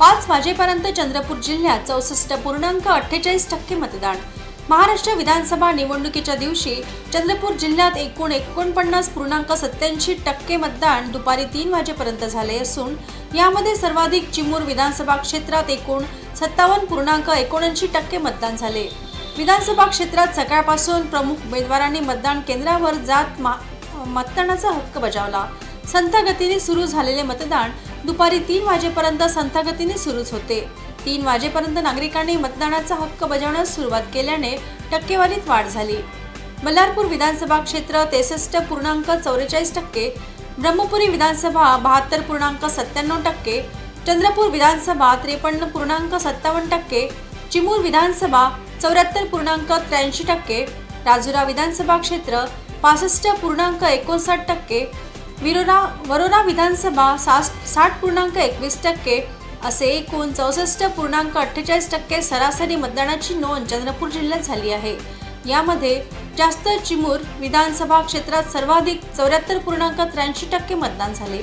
पाच वाजेपर्यंत चंद्रपूर जिल्ह्यात चौसष्ट पूर्णांक अठ्ठेचाळीस टक्के मतदान. महाराष्ट्र विधानसभा निवडणुकीच्या दिवशी चंद्रपूर जिल्ह्यात एकूण एकोणपन्नास पूर्णांक सत्याऐंशी टक्के मतदान दुपारी तीन वाजेपर्यंत झाले असून यामध्ये सर्वाधिक चिमूर विधानसभा क्षेत्रात एकूण सत्तावन्न पूर्णांक एकोणऐंशी टक्के मतदान झाले. विधानसभा क्षेत्रात सकाळपासून प्रमुख उमेदवारांनी मतदान केंद्रावर जात मा- मतदानाचा हक्क बजावला. संथगतीने सुरू झालेले मतदान दुपारी तीन वाजेपर्यंत संथगतीने सुरूच होते. तीन वाजेपर्यंत नागरिकांनी मतदानाचा हक्क बजावण्यास सुरुवात केल्याने टक्केवारीत वाढ झाली. मल्हारपूर विधानसभा क्षेत्र तेसष्ट पूर्णांक चौवेचाळीस टक्के ब्रह्मपुरी विधानसभा बहात्तर पूर्णांक सत्त्याण्णव टक्के चंद्रपूर विधानसभा त्रेपन्न पूर्णांक सत्तावन्न टक्के चिमूर विधानसभा चौऱ्याहत्तर पूर्णांक त्र्याऐंशी टक्के राजुरा विधानसभा क्षेत्र पासष्ट पूर्णांक एकोणसाठ टक्के विरोरा वरोरा विधानसभा सास साठ पूर्णांक एकवीस टक्के असे एकूण चौसष्ट पूर्णांक अठ्ठेचाळीस टक्के सरासरी मतदानाची नोंद चंद्रपूर जिल्ह्यात झाली आहे. यामध्ये जास्त चिमूर विधानसभा क्षेत्रात सर्वाधिक चौऱ्याहत्तर पूर्णांक त्र्याऐंशी टक्के मतदान झाले.